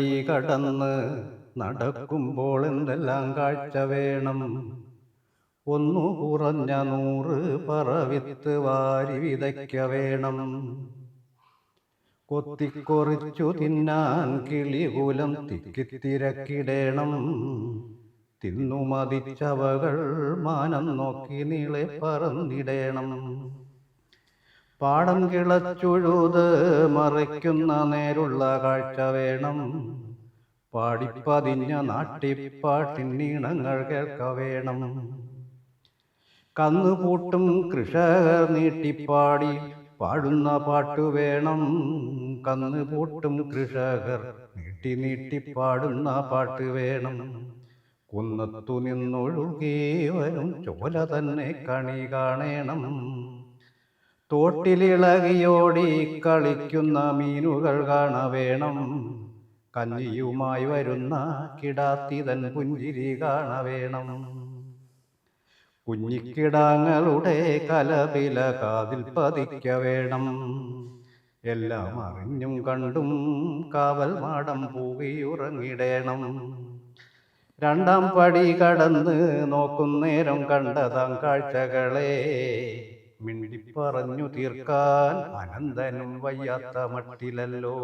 ഈ കടന്ന് നടക്കുമ്പോൾ എന്തെല്ലാം കാഴ്ച വേണം? ഒന്നു കുറഞ്ഞ നൂറ് പറവിത്ത് വാരി വിതയ്ക്ക വേണം. കൊത്തിക്കൊറിച്ചു തിന്നാൻ കിളികൂലം തിക്കിത്തിരക്കിടേണം. തിന്നു മതിച്ചവകൾ മാനം നോക്കി നീളെ പറന്നിടേണം. പാടം കിളച്ചുഴുത് മറയ്ക്കുന്ന നേരുള്ള കാഴ്ച വേണം. പാടിപ്പതിഞ്ഞ നാട്ടിപ്പാട്ടിന്നീണങ്ങൾ കേൾക്ക വേണം. കന്നുകൂട്ടും കൃഷകർ നീട്ടിപ്പാടി പാടുന്ന പാട്ടു വേണം. കന്നുകൂട്ടും കൃഷകർ നീട്ടി നീട്ടിപ്പാടുന്ന പാട്ട് വേണം. കുന്നത്തു നിന്നൊഴുകി വരും ചോല തന്നെ കണി കാണേണം. തോട്ടിലിളകിയോടി കളിക്കുന്ന മീനുകൾ കാണ വേണം കന്നിയുമായി വരുന്ന കിടാത്തിതൻ പുഞ്ചിരി കാണ വേണം കുഞ്ഞിക്കിടാങ്ങളുടെ കലപില കാതിൽ പതിക്ക വേണം എല്ലാം അറിഞ്ഞും കണ്ടും കാവൽ മാടം പൂകിയുറങ്ങിടേണം രണ്ടാം പടി കടന്ന് നോക്കുന്നേരം കണ്ടതാം കാഴ്ചകളെ. മിണ്ടിപ്പറഞ്ഞു തീർക്കാൻ അനന്തനും വയ്യാത്ത മട്ടിലല്ലോ.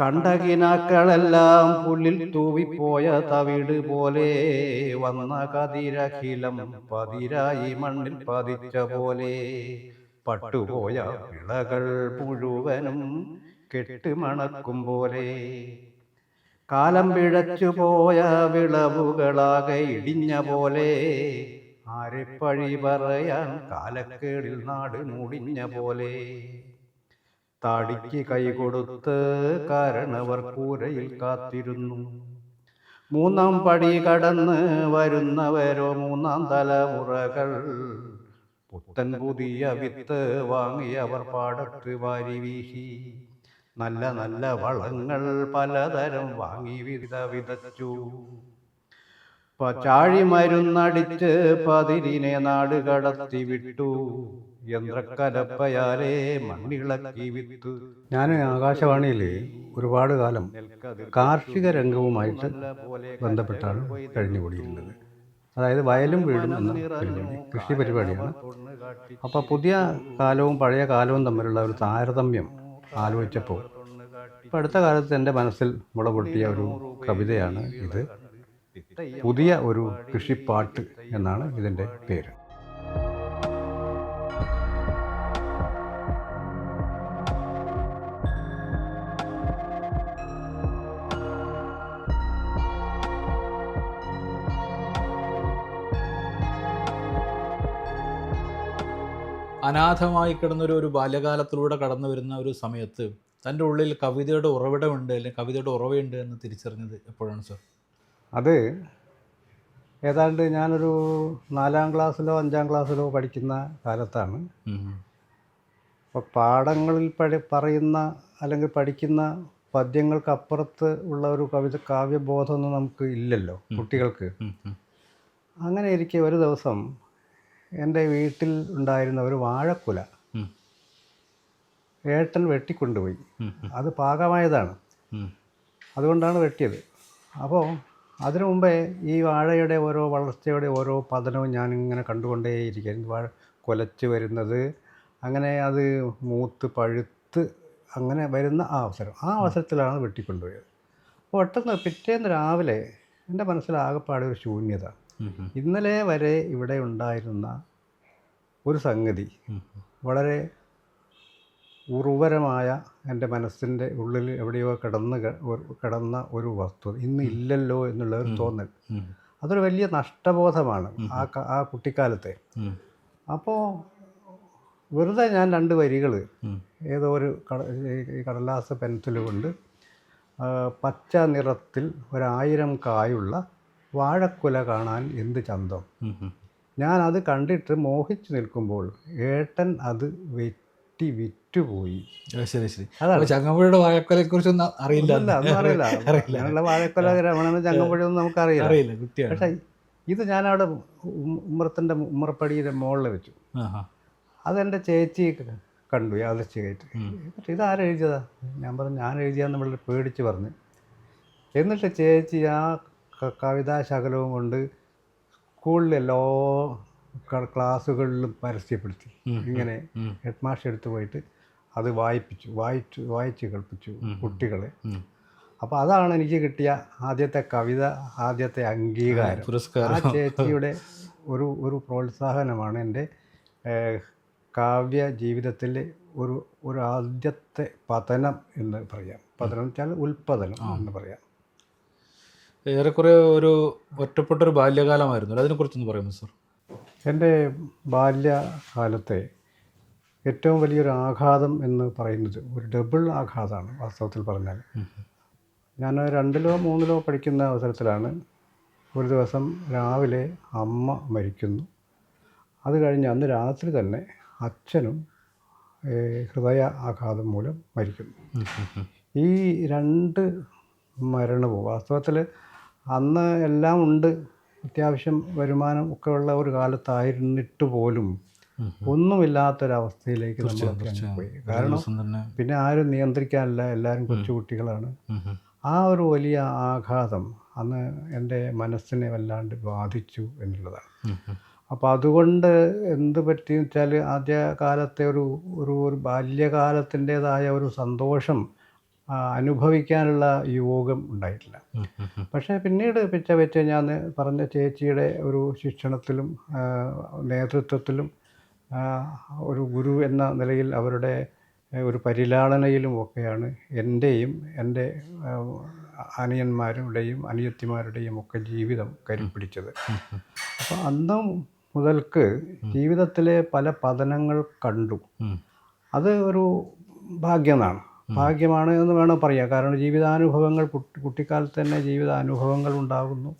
കണ്ടകിനാക്കളെല്ലാം പുള്ളിൽ തൂവിപ്പോയ തവിട് പോലെ വന്ന കതിരഖിലം പതിരായി മണ്ണിൽ പതിച്ച പോലെ പട്ടുപോയ വിളകൾ മുഴുവനും കെട്ടുമണക്കും പോലെ. കാലം പിഴച്ചു പോയ വിളവുകളാകെ ഇടിഞ്ഞ പോലെ. ആരെ പഴി പറയാൻ കാലക്കേടിൽ നാട് മുടിഞ്ഞ പോലെ. താടിക്ക് കൈ കൊടുത്ത് കാരണവർ കൂരയിൽ കാത്തിരുന്നു. മൂന്നാം പടി കടന്ന് വരുന്നവരോ മൂന്നാം തലമുറകൾ. പുത്തൻ പുതിയ വിത്ത് വാങ്ങിയവർ പാടത്ത് വാരി വീശി. നല്ല നല്ല വളങ്ങൾ പലതരം വാങ്ങി വിത വിതച്ചു. ചാഴി മരുന്നടിച്ച് പതിരിനെ നാട് കടത്തി വിട്ടു യന്ത്രക്കലപ്പയാലേ മണ്ണിളക്കി വിത്തു. ഞാൻ ആകാശവാണിയിൽ ഒരുപാട് കാലം കാർഷിക രംഗവുമായിട്ട് ബന്ധപ്പെട്ടാണ് കഴിഞ്ഞുകൂടിയിരുന്നത്. അതായത് വയലും വീടും എന്ന പരിപാടി കൃഷി പരിപാടിയാണ്. അപ്പോൾ പുതിയ കാലവും പഴയ കാലവും തമ്മിലുള്ള ഒരു താരതമ്യം ആലോചിച്ചപ്പോൾ ഇപ്പം അടുത്ത കാലത്ത് എന്റെ മനസ്സിൽ മുളപൊട്ടിയ ഒരു കവിതയാണ് ഇത്. പുതിയ ഒരു കൃഷിപ്പാട്ട് എന്നാണ് ഇതിന്റെ പേര്. അനാഥമായി കിടന്നൊരു ഒരു ബാല്യകാലത്തിലൂടെ കടന്നു വരുന്ന ഒരു സമയത്ത് തന്റെ ഉള്ളിൽ കവിതയുടെ ഉറവിടമുണ്ട് അല്ലെങ്കിൽ കവിതയുടെ ഉറവയുണ്ട് എന്ന് തിരിച്ചറിഞ്ഞത് എപ്പോഴാണ് സർ? അത് ഏതാണ്ട് ഞാനൊരു നാലാം ക്ലാസ്സിലോ അഞ്ചാം ക്ലാസ്സിലോ പഠിക്കുന്ന കാലത്താണ്. അപ്പോൾ പാഠങ്ങളിൽ പഠി പറയുന്ന അല്ലെങ്കിൽ പഠിക്കുന്ന പദ്യങ്ങൾക്കപ്പുറത്ത് ഉള്ള ഒരു കവിത കാവ്യബോധമൊന്നും നമുക്ക് ഇല്ലല്ലോ കുട്ടികൾക്ക്. അങ്ങനെ ഇരിക്കെ ഒരു ദിവസം എന്റെ വീട്ടിൽ ഉണ്ടായിരുന്ന ഒരു വാഴക്കുല ഏട്ടൻ വെട്ടിക്കൊണ്ടുപോയി. അത് പാകമായതാണ്. അതുകൊണ്ടാണ് വെട്ടിയത്. അപ്പോൾ അതിനു മുമ്പേ ഈ വാഴയുടെ ഓരോ വളർച്ചയുടെ ഓരോ പതനവും ഞാനിങ്ങനെ കണ്ടുകൊണ്ടേയിരിക്കുകയായിരുന്നു വാഴ കുലച്ച് വരുന്നത് അങ്ങനെ അത് മൂത്ത് പഴുത്ത് അങ്ങനെ വരുന്ന ആ അവസരം. ആ അവസരത്തിലാണ് വെട്ടിക്കൊണ്ടുപോയത്. അപ്പോൾ പെട്ടെന്ന് പിറ്റേന്ന് രാവിലെ എന്റെ മനസ്സിലാകപ്പാടെ ഒരു ശൂന്യത. ഇന്നലെ വരെ ഇവിടെ ഉണ്ടായിരുന്ന ഒരു സംഗതി വളരെ ഉർവരമായ എന്റെ മനസ്സിന്റെ ഉള്ളിൽ എവിടെയോ കിടന്ന് കിടന്ന ഒരു വസ്തു. ഇന്ന് ഇല്ലല്ലോ എന്നുള്ള ഒരു തോന്നൽ. അതൊരു വലിയ നഷ്ടബോധമാണ് ആ ആ കുട്ടിക്കാലത്തെ. അപ്പോൾ വെറുതെ ഞാൻ രണ്ട് വരികൾ ഏതോ ഒരു കട കടലാസ് പെൻസിൽ കൊണ്ട് പച്ച നിറത്തിൽ ഒരായിരം കായുള്ള വാഴക്കുല കാണാൻ എന്ത് ചന്തം? ഞാൻ അത് കണ്ടിട്ട് മോഹിച്ചു നിൽക്കുമ്പോൾ ഏട്ടൻ അത് വെറ്റി വെട്ടി വിറ്റുപോയി ശരി ശരി. അതാണ്. ചങ്ങമ്പുഴയുടെ വാഴക്കൊലയെ കുറിച്ചൊന്നും അറിയില്ല അറിയില്ല. അറിയില്ല. അങ്ങനെയുള്ള വാഴക്കൊല ഒന്നും ചങ്ങമ്പുഴയൊന്നും നമുക്കറിയില്ല. അറിയില്ല കുട്ടിയാണ്. പക്ഷേ ഇത് ഞാനവിടെ ഉമ്മറത്തിന്റെ ഉമ്മറത്തിന്റെ ഉമ്മറപ്പടിയുടെ മുകളിൽ വെച്ചു. അതെന്റെ അതെന്റെ ചേച്ചി കണ്ടു യാദൃശ്ചികമായിട്ട്. എന്നിട്ട് ഇതാരും എഴുതിയതാ? ഞാൻ പറഞ്ഞു ഞാൻ എഴുതിയാന്ന് നമ്മൾ പേടിച്ച് പറഞ്ഞു. എന്നിട്ട് ചേച്ചി ആ കവിതാ ശകലവും കൊണ്ട് സ്കൂളിലെ എല്ലാ ക്ലാസ്സുകളിലും പരസ്യപ്പെടുത്തി. ഇങ്ങനെ ഹെഡ് മാഷ് എടുത്തു പോയിട്ട് അത് വായിപ്പിച്ചു വായിച്ചു വായിച്ച് കേൾപ്പിച്ചു കുട്ടികളെ. അപ്പോൾ അതാണ് എനിക്ക് കിട്ടിയ ആദ്യത്തെ കവിത ആദ്യത്തെ അംഗീകാരം. ആ ചേച്ചിയുടെ ഒരു ഒരു പ്രോത്സാഹനമാണ് എന്റെ കാവ്യ ജീവിതത്തിലെ ഒരു ഒരു ആദ്യത്തെ പതനം എന്ന് പറയാം. പതനം വെച്ചാൽ ഉൽപ്പതനം എന്ന് പറയാം. ഏറെക്കുറെ ഒരു ഒറ്റപ്പെട്ടൊരു ബാല്യകാലമായിരുന്നു. അതിനെക്കുറിച്ചൊന്ന് പറയാമോ സർ എന്റെ ബാല്യകാലത്തെ ഏറ്റവും വലിയൊരു ആഘാതം എന്ന് പറയുന്നത് ഒരു ഡബിൾ ആഘാതമാണ് വാസ്തവത്തിൽ പറഞ്ഞാൽ. ഞാൻ രണ്ടിലോ മൂന്നിലോ പഠിക്കുന്ന അവസരത്തിലാണ് ഒരു ദിവസം രാവിലെ അമ്മ മരിക്കുന്നു. അത് കഴിഞ്ഞ് അന്ന് രാത്രി തന്നെ അച്ഛനും ഹൃദയ ആഘാതം മൂലം മരിക്കുന്നു. ഈ രണ്ട് മരണവും വാസ്തവത്തിൽ അന്ന് എല്ലാം ഉണ്ട്. അത്യാവശ്യം വരുമാനം ഒക്കെ ഉള്ള ഒരു കാലത്തായിരുന്നിട്ട് പോലും ഒന്നുമില്ലാത്തൊരവസ്ഥയിലേക്ക് പോയി. കാരണം പിന്നെ ആരും നിയന്ത്രിക്കാനില്ല. എല്ലാവരും കൊച്ചുകുട്ടികളാണ്. ആ ഒരു വലിയ ആഘാതം അന്ന് എന്റെ മനസ്സിനെ വല്ലാണ്ട് ബാധിച്ചു എന്നുള്ളതാണ്. അപ്പോൾ അതുകൊണ്ട് എന്ത് പറ്റിയെന്ന് വെച്ചാൽ ആദ്യ കാലത്തെ ഒരു ഒരു ഒരു ബാല്യകാലത്തിന്റെതായ ഒരു സന്തോഷം അനുഭവിക്കാനുള്ള യോഗം ഉണ്ടായിട്ടില്ല. പക്ഷേ പിന്നീട് പിച്ച വെച്ച് ഞാൻ പറഞ്ഞ ചേച്ചിയുടെ ഒരു ശിക്ഷണത്തിലും നേതൃത്വത്തിലും ഒരു ഗുരു എന്ന നിലയിൽ അവരുടെ ഒരു പരിലാളനയിലും ഒക്കെയാണ് എന്റെയും എന്റെ അനിയന്മാരുടെയും അനിയത്തിമാരുടെയും ഒക്കെ ജീവിതം കരിപ്പിടിച്ചത്. അപ്പോൾ അന്ന് മുതൽക്ക് ജീവിതത്തിലെ പല പതനങ്ങൾ കണ്ടു. അത് ഒരു ഭാഗ്യമാണ്. ഭാഗ്യമാണ് എന്ന് വേണം പറയാം. കാരണം ജീവിതാനുഭവങ്ങൾ കുട്ടി കുട്ടിക്കാലത്ത് തന്നെ ജീവിതാനുഭവങ്ങൾ ഉണ്ടാകുന്നു.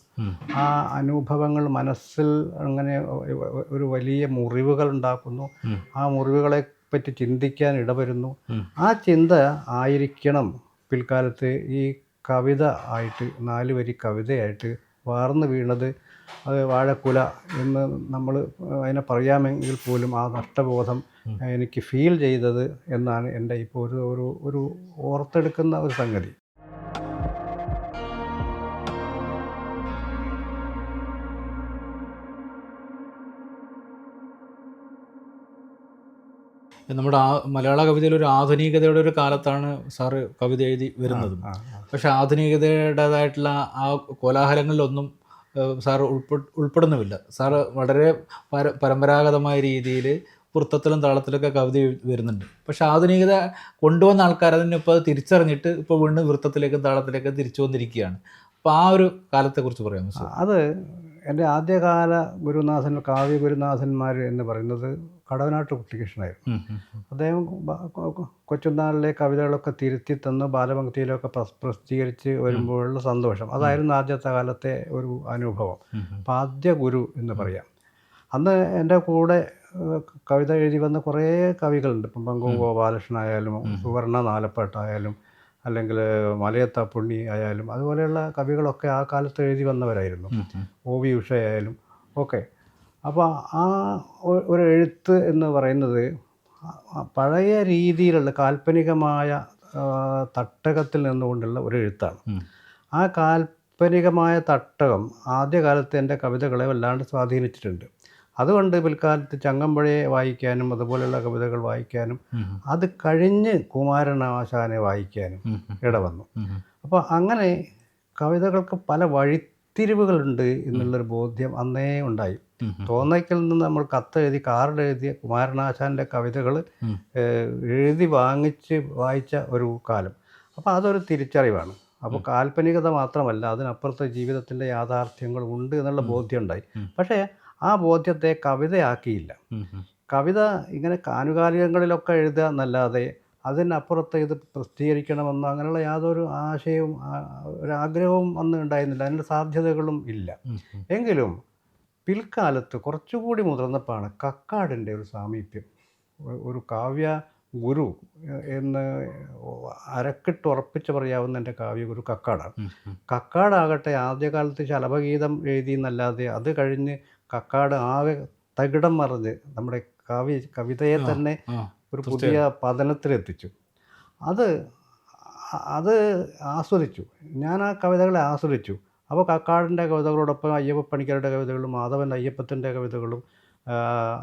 ആ അനുഭവങ്ങൾ മനസ്സിൽ അങ്ങനെ ഒരു വലിയ മുറിവുകൾ ഉണ്ടാക്കുന്നു. ആ മുറിവുകളെ പറ്റി ചിന്തിക്കാൻ ഇടവരുന്നു. ആ ചിന്ത ആയിരിക്കണം പിൽക്കാലത്ത് ഈ കവിത ആയിട്ട് നാല് വരി കവിതയായിട്ട് വാർന്നു വീണത് അത് വാഴക്കുല എന്ന് നമ്മൾ അതിനെ പറയാമെങ്കിൽ പോലും ആ നഷ്ടബോധം എനിക്ക് ഫീൽ ചെയ്തത് എന്നാണ് എന്റെ ഇപ്പോൾ ഒരു ഒരു ഒരു ഓർത്തെടുക്കുന്ന ഒരു സംഗതി. നമ്മുടെ ആ മലയാള കവിതയിൽ ഒരു ആധുനികതയുടെ ഒരു കാലത്താണ് സാറ് കവിത എഴുതി വരുന്നത്. പക്ഷേ ആധുനികതയുടേതായിട്ടുള്ള ആ കോലാഹലങ്ങളിലൊന്നും ഉൾപ്പെ ഉൾപ്പെടുന്നുമില്ല. സാർ വളരെ പര പരമ്പരാഗതമായ രീതിയിൽ വൃത്തത്തിലും താളത്തിലൊക്കെ കവിത വരുന്നുണ്ട്. പക്ഷെ ആധുനികത കൊണ്ടുവന്ന ആൾക്കാർ അതിനെ ഇപ്പോൾ തിരിച്ചറിഞ്ഞിട്ട് ഇപ്പോൾ വീണ്ടും വൃത്തത്തിലേക്കും താളത്തിലേക്കും തിരിച്ചു വന്നിരിക്കുകയാണ്. അപ്പോൾ ആ ഒരു കാലത്തെക്കുറിച്ച് പറയാമോ സാർ? അത് എന്റെ ആദ്യകാല ഗുരുനാഥൻ കാവ്യ ഗുരുനാഥന്മാർ എന്ന് പറയുന്നത് കടവനാട്ട് കുട്ടികൃഷ്ണനായിരുന്നു. അദ്ദേഹം കൊച്ചുനാളിലെ കവിതകളൊക്കെ തിരുത്തി തന്ന് ബാലഭക്തിയിലൊക്കെ പ്രസ്- പ്രസിദ്ധീകരിച്ച് വരുമ്പോഴുള്ള സന്തോഷം. അതായിരുന്നു ആദ്യത്തെ കാലത്തെ ഒരു അനുഭവം. അപ്പം ആദ്യ ഗുരു എന്ന് പറയാം. അന്ന് എന്റെ കൂടെ കവിത എഴുതി വന്ന കുറേ കവികളുണ്ട്. ഇപ്പം പങ്കു ഗോപാലകൃഷ്ണൻ ആയാലും സുവർണ നാലപ്പാട്ടായാലും അല്ലെങ്കിൽ മലയത്ത പുണ്ണി ആയാലും അതുപോലെയുള്ള കവികളൊക്കെ ആ കാലത്ത് എഴുതി വന്നവരായിരുന്നു. ഒ വി ഉഷയായാലും ഒക്കെ. അപ്പോൾ ആ ഒരു എഴുത്ത് എന്ന് പറയുന്നത് പഴയ രീതിയിലുള്ള കാൽപ്പനികമായ തട്ടകത്തിൽ നിന്നുകൊണ്ടുള്ള ഒരു എഴുത്താണ് ആ കാൽപ്പനികമായ തട്ടകം ആദ്യകാലത്ത് എന്റെ കവിതകളെ വല്ലാണ്ട് സ്വാധീനിച്ചിട്ടുണ്ട്. അതുകൊണ്ട് പിൽക്കാലത്ത് ചങ്ങമ്പുഴയെ വായിക്കാനും അതുപോലെയുള്ള കവിതകൾ വായിക്കാനും അത് കഴിഞ്ഞ് കുമാരനാശാനെ വായിക്കാനും. ഇടവന്നു. അപ്പോൾ അങ്ങനെ കവിതകൾക്ക് പല വഴിത്തിരിവുകളുണ്ട് എന്നുള്ളൊരു ബോധ്യം അന്നേ ഉണ്ടായി. തോന്നയ്ക്കൽ നിന്ന് നമ്മൾ കത്ത് എഴുതി കാർഡ് എഴുതിയ കുമാരനാശാന്റെ കവിതകൾ എഴുതി വാങ്ങിച്ച് വായിച്ച ഒരു കാലം. അപ്പോൾ അതൊരു തിരിച്ചറിവാണ്. അപ്പോൾ കാൽപ്പനികത മാത്രമല്ല അതിനപ്പുറത്തെ ജീവിതത്തിന്റെ യാഥാർത്ഥ്യങ്ങൾ ഉണ്ട് എന്നുള്ള ബോധ്യം ഉണ്ടായി. പക്ഷേ ആ ബോധ്യത്തെ കവിതയാക്കിയില്ല. കവിത ഇങ്ങനെ ആനുകാലികങ്ങളിലൊക്കെ എഴുതുക എന്നല്ലാതെ അതിനപ്പുറത്ത് ഇത് പ്രസിദ്ധീകരിക്കണമെന്നോ അങ്ങനെയുള്ള യാതൊരു ആശയവും ഒരാഗ്രഹവും അന്ന് ഉണ്ടായിരുന്നില്ല അതിന്റെ സാധ്യതകളും ഇല്ല. എങ്കിലും പിൽക്കാലത്ത് കുറച്ചുകൂടി മുതിർന്നപ്പോഴാണ് കക്കാടിന്റെ ഒരു സാമീപ്യം ഒരു കാവ്യ ഗുരു എന്ന് അരക്കിട്ട് ഉറപ്പിച്ച് പറയാവുന്ന എന്റെ കാവ്യഗുരു കക്കാടാണ്. കക്കാടാകട്ടെ ആദ്യകാലത്ത് ശലഭഗീതം എഴുതി എന്നല്ലാതെ അത് കഴിഞ്ഞ് കക്കാട് ആകെ തകിടം മറിഞ്ഞ് നമ്മുടെ കാവ്യ കവിതയെ തന്നെ. ഒരു പുതിയ പതനത്തിലെത്തിച്ചു. അത് അത് ആസ്വദിച്ചു. ഞാൻ ആ കവിതകളെ ആസ്വദിച്ചു. അപ്പോൾ കക്കാടിന്റെ കവിതകളോടൊപ്പം അയ്യപ്പ പണിക്കരുടെ കവിതകളും മാധവൻ അയ്യപ്പത്തിന്റെ കവിതകളും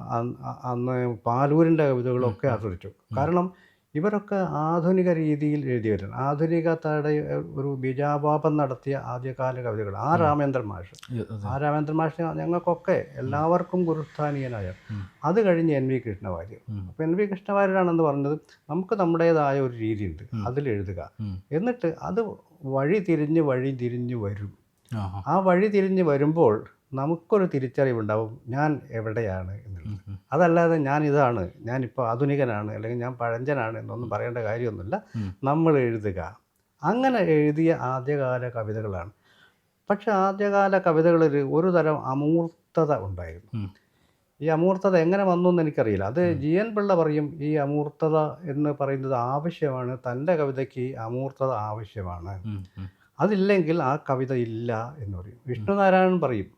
അന്ന് അന്ന് പാലൂരിന്റെ കവിതകളും ഒക്കെ ആസ്വദിച്ചു. കാരണം ഇവരൊക്കെ ആധുനിക രീതിയിൽ എഴുതിയവരാണ് ആധുനികതയുടെ ഒരു ബീജാപാപം നടത്തിയ ആദ്യകാല കവിതകൾ ആ രാമേന്ദ്രൻ മാഷ്. ആ രാമേന്ദ്രൻ മാഷ് ഞങ്ങൾക്കൊക്കെ എല്ലാവർക്കും ഗുരുസ്ഥാനീയനായ. അത് കഴിഞ്ഞ് എൻ വി കൃഷ്ണവാര്യർ. അപ്പം അപ്പോൾ എൻ വി കൃഷ്ണവാര്യരാണെന്ന് പറഞ്ഞത് നമുക്ക് നമ്മുടേതായ ഒരു രീതിയുണ്ട്. എഴുതുക. എന്നിട്ട് അത് വഴി തിരിഞ്ഞ് വഴി തിരിഞ്ഞ് വരും. ആ വഴി തിരിഞ്ഞ് വരുമ്പോൾ നമുക്കൊരു തിരിച്ചറിവുണ്ടാവും ഞാൻ എവിടെയാണ് എന്നുള്ളത്. അതല്ലാതെ ഞാൻ ഇതാണ് ഞാനിപ്പോൾ ആധുനികനാണ് അല്ലെങ്കിൽ ഞാൻ പഴഞ്ചനാണ് എന്നൊന്നും പറയേണ്ട കാര്യമൊന്നുമില്ല. നമ്മൾ എഴുതുക. അങ്ങനെ എഴുതിയ ആദ്യകാല കവിതകളാണ്. പക്ഷെ ആദ്യകാല കവിതകളിൽ ഒരു തരം അമൂർത്തത ഉണ്ടായിരുന്നു. ഈ അമൂർത്തത എങ്ങനെ വന്നു എന്ന് എനിക്കറിയില്ല. അത് ജി എൻ പിള്ള പറയും ഈ അമൂർത്തത എന്ന് പറയുന്നത് ആവശ്യമാണ്. തന്റെ കവിതയ്ക്ക് അമൂർത്തത ആവശ്യമാണ്. അതില്ലെങ്കിൽ ആ കവിത ഇല്ല എന്ന് പറയും. വിഷ്ണുനാരായണൻ പറയും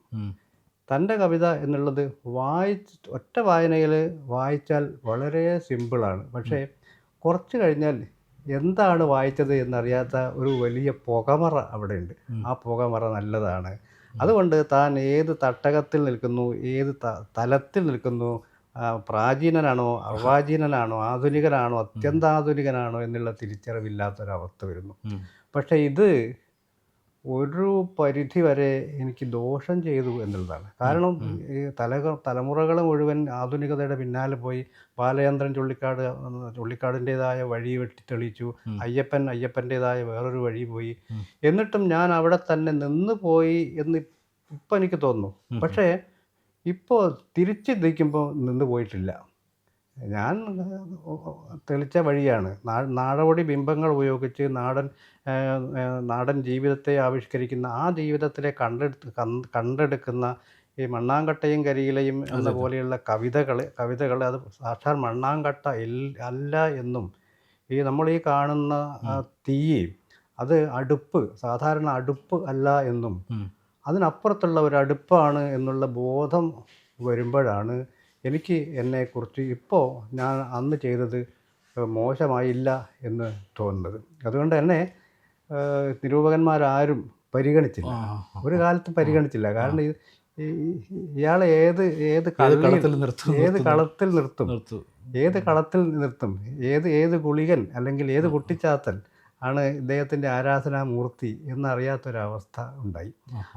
തന്റെ കവിത എന്നുള്ളത് വായിച്ച് ഒറ്റ വായനയിൽ വായിച്ചാൽ വളരെ സിമ്പിളാണ് പക്ഷേ കുറച്ച് കഴിഞ്ഞാൽ എന്താണ് വായിച്ചത് എന്നറിയാത്ത ഒരു വലിയ പുകമറ അവിടെ ഉണ്ട്. ആ പുകമറ നല്ലതാണ്. അതുകൊണ്ട് താൻ ഏത് തട്ടകത്തിൽ നിൽക്കുന്നു ഏത് തലത്തിൽ നിൽക്കുന്നു പ്രാചീനനാണോ അർവാചീനനാണോ ആധുനികനാണോ അത്യന്താധുനികനാണോ എന്നുള്ള തിരിച്ചറിവില്ലാത്തൊരവസ്ഥ വരുന്നു. പക്ഷേ ഇത് ഒരു പരിധി വരെ എനിക്ക് ദോഷം ചെയ്തു എന്നുള്ളതാണ്. കാരണം ഈ തല തലമുറകൾ മുഴുവൻ ആധുനികതയുടെ പിന്നാലെ പോയി ബാലചന്ദ്രൻ ചുള്ളിക്കാട് ചുള്ളിക്കാടിന്റെതായ വഴി വെട്ടി തെളിച്ചു അയ്യപ്പൻ അയ്യപ്പന്റെതായ വേറൊരു വഴി പോയി. എന്നിട്ടും എന്നിട്ടും ഞാൻ അവിടെ തന്നെ നിന്ന് പോയി എന്ന് ഇപ്പം എനിക്ക് തോന്നുന്നു. പക്ഷേ ഇപ്പോൾ തിരിച്ച് നിൽക്കുമ്പോൾ നിന്ന് പോയിട്ടില്ല. ഞാൻ തെളിച്ച വഴിയാണ്. നാ- നാടോടി ബിംബങ്ങൾ ഉപയോഗിച്ച് നാടൻ നാടൻ ജീവിതത്തെ ആവിഷ്കരിക്കുന്ന ആ ജീവിതത്തിലെ കണ്ടെടുത്ത് കണ്ടെടുക്കുന്ന ഈ മണ്ണാങ്കട്ടയും കരിയിലയും എന്ന പോലെയുള്ള കവിതകൾ കവിതകൾ അത് സാക്ഷാൽ മണ്ണാങ്കട്ട അല്ല എന്നും ഈ നമ്മൾ ഈ കാണുന്ന തീ അത് അടുപ്പ് സാധാരണ അടുപ്പ് അല്ല എന്നും അതിനപ്പുറത്തുള്ള ഒരു അടുപ്പാണ് എന്നുള്ള ബോധം വരുമ്പോഴാണ് എനിക്ക് എന്നെക്കുറിച്ച് ഇപ്പോൾ ഞാൻ അന്ന് ചെയ്തത് മോശമായില്ല എന്ന് തോന്നുന്നത്. അതുകൊണ്ട് തന്നെ നിരൂപകന്മാരാരും പരിഗണിച്ചില്ല. ഒരു കാലത്തും പരിഗണിച്ചില്ല. കാരണം ഇത് ഇയാളെ ഏത് ഏത് കളത്തിൽ നിർത്തും ഏത് കളത്തിൽ നിർത്തും? ഏത് കളത്തിൽ നിർത്തും? ഏത് ഏത് ഗുളികൻ അല്ലെങ്കിൽ ഏത് കുട്ടിച്ചാത്തൻ ആണ് ഇദ്ദേഹത്തിന്റെ ആരാധനാമൂർത്തി എന്നറിയാത്തൊരവസ്ഥ ഉണ്ടായി.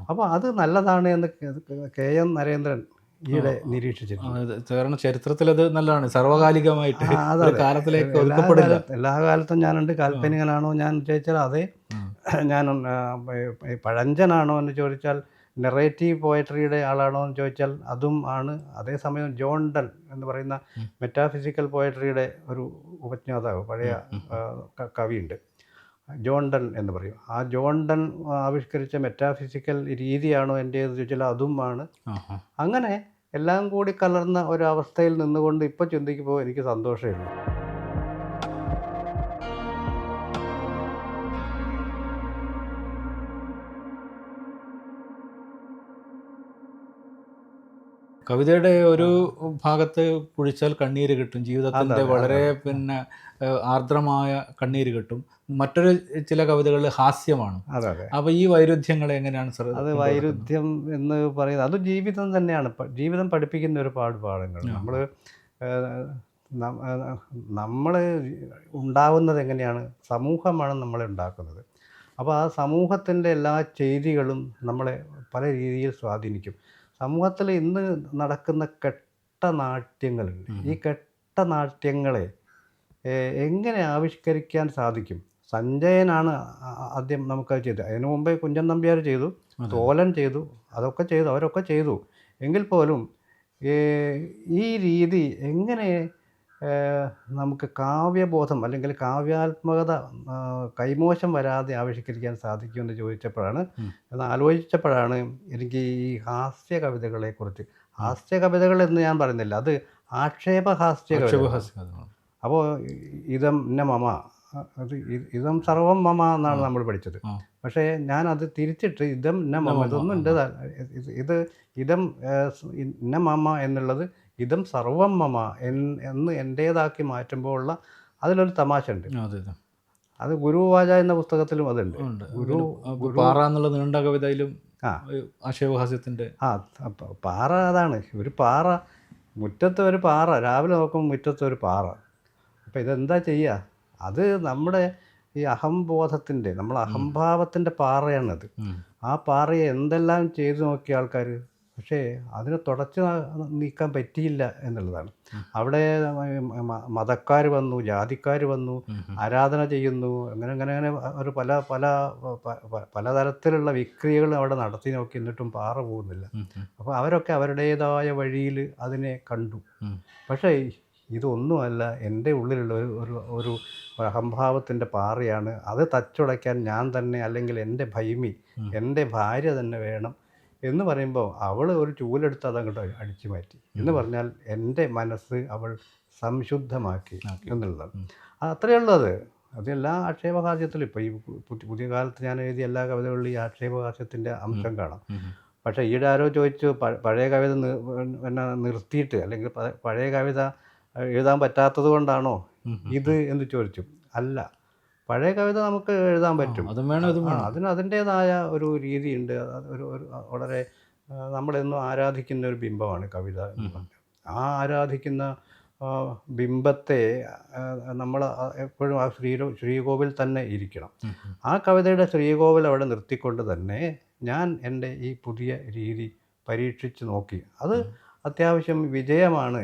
അപ്പോൾ അത് നല്ലതാണ് എന്ന് കെ- കെ എം നരേന്ദ്രൻ ഈയിടെ നിരീക്ഷിച്ചിട്ടുണ്ട്. കാരണം ചരിത്രത്തിൽ അത് നല്ലതാണ്. സർവകാലികമായിട്ട്. കാലത്തിലേക്ക് എല്ലാ ഒതുക്കപ്പെടില്ല. കാലത്തും- എല്ലാ കാലത്തും ഞാനുണ്ട്. കാൽപ്പനികനാണോ ഞാൻ ചോദിച്ചാൽ അതെ. ഞാൻ പഴഞ്ചനാണോ എന്ന് ചോദിച്ചാൽ നെറേറ്റീവ് പോയട്രിയുടെ ആളാണോ എന്ന് ചോദിച്ചാൽ അതും ആണ്. അതേസമയം ജോൺ ഡൺ എന്ന് പറയുന്ന മെറ്റാഫിസിക്കൽ പോയട്രിയുടെ ഒരു ഉപജ്ഞാതാവ് പഴയ കവിയുണ്ട്. ജോൺ ഡൺ എന്ന് പറയും. ആ ജോൺ ഡൺ ആവിഷ്കരിച്ച മെറ്റാഫിസിക്കൽ രീതിയാണോ എന്റെ ചോദിച്ചാൽ അതും ആണ്. അങ്ങനെ എല്ലാം കൂടി കലർന്ന അവസ്ഥയിൽ നിന്നുകൊണ്ട് ഇപ്പോൾ ചിന്തിക്കുമ്പോൾ എനിക്ക് സന്തോഷമേ കവിതയുടെ ഒരു ഭാഗത്ത് കുഴിച്ചാൽ കണ്ണീര് കിട്ടും. അതെ, വളരെ പിന്നെ ആർദ്രമായ കണ്ണീര് കിട്ടും. മറ്റൊരു ചില കവിതകളിൽ ഹാസ്യമാണ്. അതെ അതെ. അപ്പൊ ഈ വൈരുദ്ധ്യങ്ങളെ എങ്ങനെയാണ് സർ? അത് വൈരുദ്ധ്യം എന്ന് പറയുന്നത് അത് ജീവിതം തന്നെയാണ്. ജീവിതം പഠിപ്പിക്കുന്ന ഒരുപാട് പാഠങ്ങൾ. നമ്മൾ നമ്മൾ ഉണ്ടാവുന്നത് എങ്ങനെയാണ്? സമൂഹമാണ് നമ്മളെ ഉണ്ടാക്കുന്നത്. അപ്പോൾ ആ സമൂഹത്തിന്റെ എല്ലാ ചെയ്തികളും നമ്മളെ പല രീതിയിൽ സ്വാധീനിക്കും. സമൂഹത്തിൽ ഇന്ന് നടക്കുന്ന കെട്ട നാട്യങ്ങളുണ്ട് ഈ കെട്ട നാട്യങ്ങളെ എങ്ങനെ ആവിഷ്കരിക്കാൻ സാധിക്കും? സഞ്ജയനാണ് ആദ്യം നമുക്കത് ചെയ്തത്. അതിനു മുമ്പേ കുഞ്ചൻ നമ്പ്യാർ ചെയ്തു തോലൻ ചെയ്തു അതൊക്കെ ചെയ്തു അവരൊക്കെ ചെയ്തു. എങ്കിൽ പോലും ഈ രീതി എങ്ങനെ നമുക്ക് കാവ്യബോധം അല്ലെങ്കിൽ കാവ്യാത്മകത കൈമോശം വരാതെ ആവിഷ്കരിക്കാൻ സാധിക്കുമെന്ന് ചോദിച്ചപ്പോഴാണ്. എന്ന് ആലോചിച്ചപ്പോഴാണ് എനിക്ക് ഈ ഹാസ്യ കവിതകളെക്കുറിച്ച്. ഹാസ്യ കവിതകൾ എന്ന് ഞാൻ പറയുന്നില്ല. അത് ആക്ഷേപ ഹാസ്യ കവിതകൾ. അപ്പോൾ ഇതം ന മമ അത് ഇതം സർവം മമ എന്നാണ് നമ്മൾ പഠിച്ചത്. പക്ഷേ ഞാൻ അത് തിരിച്ചിട്ട് ഇതം ന മമ ഇതൊന്നും എന്റെ ഇത് ഇത് ന മമ എന്നുള്ളത് ഇതം സർവം മമ എന്ന് എന്റേതാക്കി മാറ്റുമ്പോൾ ഉള്ള അതിലൊരു തമാശ ഉണ്ട്. അതെ ഗുരുവാച എന്ന പുസ്തകത്തിലും അതുണ്ട്. ഗുരു പാറ എന്നുള്ള നീണ്ട കവിതയിലും ആ. ഒരു ആ പാറ അതാണ്. ഒരു പാറ മുറ്റത്തെ ഒരു പാറ രാവിലെ നോക്കുമ്പോൾ മുറ്റത്തെ ഒരു പാറ. അപ്പോൾ ഇതെന്താ ചെയ്യുക അത് നമ്മുടെ ഈ അഹംബോധത്തിന്റെ നമ്മൾ അഹംഭാവത്തിന്റെ പാറയാണത്. ആ പാറയെ എന്തെല്ലാം ചെയ്തു നോക്കിയ ആൾക്കാർ പക്ഷേ അതിനെ തുടച്ച് നീക്കാൻ പറ്റിയില്ല എന്നുള്ളതാണ്. അവിടെ മതക്കാർ വന്നു ജാതിക്കാർ വന്നു ആരാധന ചെയ്യുന്നു അങ്ങനെ അങ്ങനെ അങ്ങനെ ഒരു പല പല പലതരത്തിലുള്ള വിക്രിയകൾ അവിടെ നടത്തി നോക്കി എന്നിട്ടും പാറ പോകുന്നില്ല. അപ്പോൾ അവരൊക്കെ അവരുടേതായ വഴിയിൽ അതിനെ കണ്ടു. പക്ഷേ ഇതൊന്നുമല്ല എന്റെ ഉള്ളിലുള്ള ഒരു ഒരു ഒരു അഹംഭാവത്തിന്റെ പാറയാണ്. അത് തച്ചുടയ്ക്കാൻ ഞാൻ തന്നെ അല്ലെങ്കിൽ എന്റെ ഭൈമി. എന്റെ ഭാര്യ തന്നെ വേണം എന്ന് പറയുമ്പോൾ അവൾ ഒരു ചൂലെടുത്ത് അതങ്ങോട്ട് അടിച്ചു മാറ്റി. എന്ന് പറഞ്ഞാൽ എന്റെ മനസ്സ് അവൾ സംശുദ്ധമാക്കി എന്നുള്ളത്. എന്നുള്ളതാണ്. അത്രയേ ഉള്ളത്. അത് എല്ലാ ആക്ഷേപഹാസ്യത്തിലും ഇപ്പോൾ ഈ പുതിയ പുതിയ കാലത്ത് ഞാൻ എഴുതിയ എല്ലാ കവിതകളിലും ഈ ആക്ഷേപഹാസ്യത്തിന്റെ അംശം കാണാം. പക്ഷേ ഈയിടെ ആരോ ചോദിച്ചു പഴയ കവിത പിന്നെ നിർത്തിയിട്ട് അല്ലെങ്കിൽ പഴയ കവിത എഴുതാൻ പറ്റാത്തത് കൊണ്ടാണോ ഇത്? എന്ന് ചോദിച്ചു. അല്ല. പഴയ കവിത നമുക്ക് എഴുതാൻ പറ്റും. അതും വേണം അതും വേണം. അതിന് അതിന്റേതായ ഒരു രീതിയുണ്ട്. ഉണ്ട് ഒരു ഒരു വളരെ നമ്മളെന്നും ആരാധിക്കുന്ന ഒരു ബിംബമാണ് കവിത എന്ന് പറഞ്ഞാൽ. ആ ആരാധിക്കുന്ന ബിംബത്തെ നമ്മൾ എപ്പോഴും ആ ശ്രീ ശ്രീകോവിൽ തന്നെ ഇരിക്കണം. ആ കവിതയുടെ ശ്രീകോവിൽ അവിടെ നിർത്തിക്കൊണ്ട് തന്നെ ഞാൻ എന്റെ ഈ പുതിയ രീതി പരീക്ഷിച്ച് നോക്കി. അത് അത്യാവശ്യം വിജയമാണ്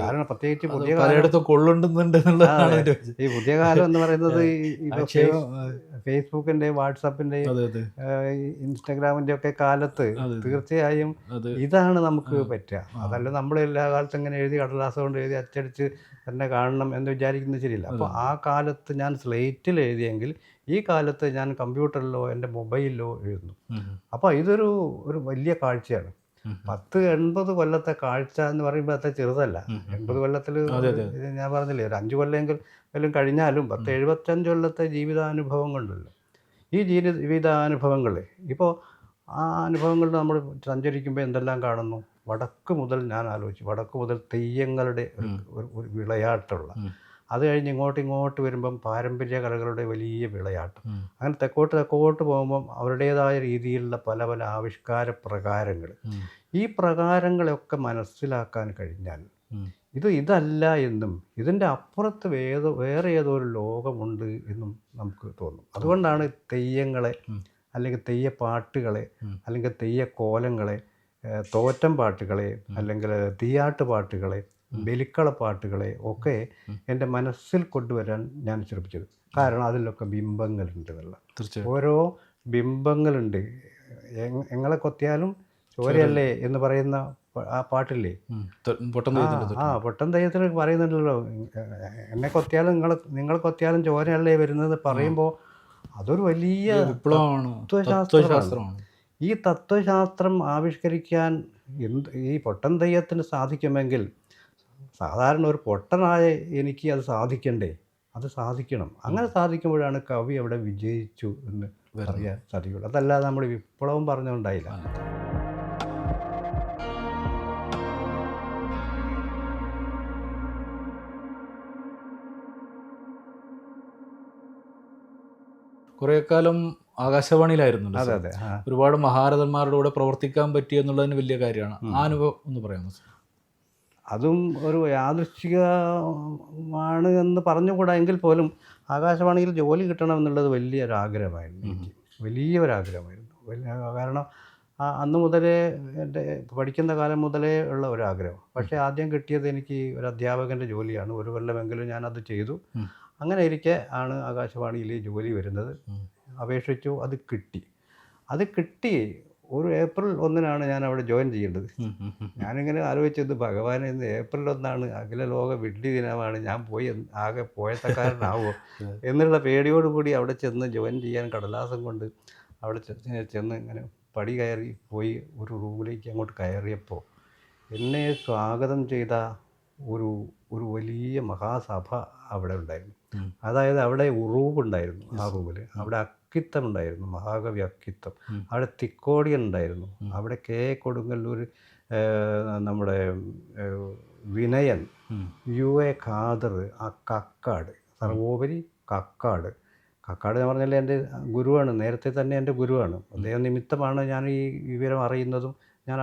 കാരണം പ്രത്യേകിച്ച് പുതിയ പലയിടത്തും വിജയം. ഈ പുതിയ കാലം എന്ന് പറയുന്നത് ഫേസ്ബുക്കിന്റെ വാട്സാപ്പിന്റെ ഇൻസ്റ്റാഗ്രാമിന്റെ ഒക്കെ കാലത്ത് തീർച്ചയായും ഇതാണ് നമുക്ക് പറ്റുക. അതല്ല നമ്മൾ എല്ലാ കാലത്തും ഇങ്ങനെ എഴുതി കടലാസം കൊണ്ട് എഴുതി അച്ചടിച്ച് തന്നെ കാണണം എന്ന് വിചാരിക്കുന്നത് ശരിയില്ല. അപ്പോൾ ആ കാലത്ത് ഞാൻ സ്ലേറ്റിൽ എഴുതിയെങ്കിൽ ഈ കാലത്ത് ഞാൻ കമ്പ്യൂട്ടറിലോ എന്റെ മൊബൈലിലോ എഴുതുന്നു. അപ്പോൾ ഇതൊരു ഒരു വലിയ കാഴ്ചയാണ്. പത്ത് എൺപത് കൊല്ലത്തെ കാഴ്ച എന്ന് പറയുമ്പോൾ അത്ര ചെറുതല്ല. എൺപത് കൊല്ലത്തിൽ. ഞാൻ പറഞ്ഞില്ലേ ഒരു അഞ്ച് കൊല്ലമെങ്കിൽ കഴിഞ്ഞാലും പത്ത് എഴുപത്തഞ്ച് കൊല്ലത്തെ ജീവിതാനുഭവം കൊണ്ടല്ലോ ഈ ജീവിത ജീവിതാനുഭവങ്ങൾ ഇപ്പോൾ ആ അനുഭവങ്ങളിൽ നമ്മൾ സഞ്ചരിക്കുമ്പോൾ എന്തെല്ലാം കാണുന്നു വടക്ക് മുതൽ ഞാൻ ആലോചിച്ചു വടക്ക് മുതൽ തെയ്യങ്ങളുടെ ഒരു ഉം. അത് കഴിഞ്ഞ് ഇങ്ങോട്ട് ഇങ്ങോട്ട് വരുമ്പം പാരമ്പര്യ കലകളുടെ വലിയ വിളയാട്ടം. അങ്ങനെ തെക്കോട്ട് തെക്കോട്ട് പോകുമ്പം അവരുടേതായ രീതിയിലുള്ള പല പല ആവിഷ്കാര പ്രകാരങ്ങൾ ഈ പ്രകാരങ്ങളെയൊക്കെ മനസ്സിലാക്കാൻ കഴിഞ്ഞാൽ ഇത് ഇതല്ല എന്നും ഇതിന്റെ അപ്പുറത്ത് വേറെ വേറെ ഏതോ ഒരു ലോകമുണ്ട് എന്നും നമുക്ക് തോന്നും. അതുകൊണ്ടാണ് തെയ്യങ്ങളെ അല്ലെങ്കിൽ തെയ്യപ്പാട്ടുകളെ പാട്ടുകളെ അല്ലെങ്കിൽ തെയ്യക്കോലങ്ങളെ കോലങ്ങളെ തോറ്റം പാട്ടുകളെ അല്ലെങ്കിൽ തീയാട്ട് പാട്ടുകളെ ബലിക്കള പാട്ടുകളെ ഒക്കെ എന്റെ മനസ്സിൽ കൊണ്ടുവരാൻ ഞാൻ ശ്രമിച്ചത്. കാരണം അതിലൊക്കെ ബിംബങ്ങളുണ്ട് എന്നുള്ള ഓരോ ബിംബങ്ങളുണ്ട്. എങ്- എങ്ങളെ കൊത്തിയാലും ചോരയല്ലേ എന്ന് പറയുന്ന ആ പാട്ടില്ലേ? ആ പൊട്ടം തെയ്യത്തിൽ പറയുന്നുണ്ടല്ലോ. എന്നെ കൊത്തിയാലും നിങ്ങൾ നിങ്ങൾ കൊത്തിയാലും ചോരയല്ലേ വരുന്നത് പറയുമ്പോൾ അതൊരു വലിയ. തത്വശാസ്ത്രമാണ്. ഈ തത്വശാസ്ത്രം ആവിഷ്കരിക്കാൻ എന്ത് ഈ പൊട്ടൻ തെയ്യത്തിന് സാധിക്കുമെങ്കിൽ സാധാരണ ഒരു പൊട്ടനായ എനിക്ക് അത് സാധിക്കണ്ടേ? അത് സാധിക്കണം. അങ്ങനെ സാധിക്കുമ്പോഴാണ് കവി അവിടെ വിജയിച്ചു എന്ന് പറയാൻ സാധിക്കുള്ളൂ. അതല്ലാതെ നമ്മൾ വിപ്ലവം പറഞ്ഞുകൊണ്ടായില്ല. കുറേ കാലം ആകാശവാണിയിലായിരുന്നു അതെ അതെ. ഒരുപാട് മഹാരഥന്മാരുടെ കൂടെ പ്രവർത്തിക്കാൻ പറ്റിയെന്നുള്ളതിന് വലിയ കാര്യമാണ്. ആ അനുഭവം ഒന്ന് പറയാമോ? അതും ഒരു യാദൃശ്ചികമാണ് എന്ന് പറഞ്ഞുകൂടാ എങ്കിൽ പോലും ആകാശവാണിയിൽ ജോലി കിട്ടണം എന്നുള്ളത് വലിയൊരു ആഗ്രഹമായിരുന്നു എനിക്ക് വലിയൊരാഗ്രഹമായിരുന്നു. വലിയ കാരണം അന്ന് മുതലേ എന്റെ പഠിക്കുന്ന കാലം മുതലേ ഉള്ള ഒരാഗ്രഹം. പക്ഷേ ആദ്യം കിട്ടിയത് എനിക്ക് ഒരു അധ്യാപകന്റെ ജോലിയാണ്. ഒരു കൊല്ലമെങ്കിലും ഞാനത് ചെയ്തു. അങ്ങനെ ഇരിക്കെ ആണ് ആകാശവാണിയിൽ ജോലി വരുന്നത്. അപേക്ഷിച്ചു അത് കിട്ടി. അത് കിട്ടി ഒരു ഏപ്രിൽ ഒന്നിനാണ് ഞാൻ അവിടെ ജോയിൻ ചെയ്യേണ്ടത്. ഞാനിങ്ങനെ ആലോചിച്ചത് ഭഗവാൻ ഇന്ന് ഏപ്രിൽ ഒന്നാണ് അഖില ലോക വിഡ്ഢി ദിനമാണ് ഞാൻ പോയി ആകെ പോയത്തക്കാരനാവോ എന്നുള്ള പേടിയോടുകൂടി അവിടെ ചെന്ന് ജോയിൻ ചെയ്യാൻ കടലാസം കൊണ്ട് അവിടെ ചെന്ന് ഇങ്ങനെ പടി കയറി പോയി ഒരു റൂമിലേക്ക് അങ്ങോട്ട് കയറിയപ്പോൾ എന്നെ സ്വാഗതം ചെയ്ത ഒരു ഒരു വലിയ മഹാസഭ അവിടെ ഉണ്ടായിരുന്നു. അതായത് അവിടെ ഉറൂബ് ഉണ്ടായിരുന്നു ആ റൂമിൽ അവിടെ അക്കിത്തം ഉണ്ടായിരുന്നു മഹാകവി അക്കിത്തം അവിടെ തിക്കോടി ഉണ്ടായിരുന്നു. അവിടെ കെ കൊടുങ്ങല്ലൂർ നമ്മുടെ വിനയൻ യു എ ഖാദർ ആ കക്കാട് സർവോപരി കക്കാട്. കക്കാട് ഞാൻ പറഞ്ഞാൽ എന്റെ ഗുരുവാണ് നേരത്തെ തന്നെ എന്റെ ഗുരുവാണ്. അദ്ദേഹം നിമിത്തമാണ് ഞാൻ ഈ വിവരം അറിയുന്നതും ഞാൻ.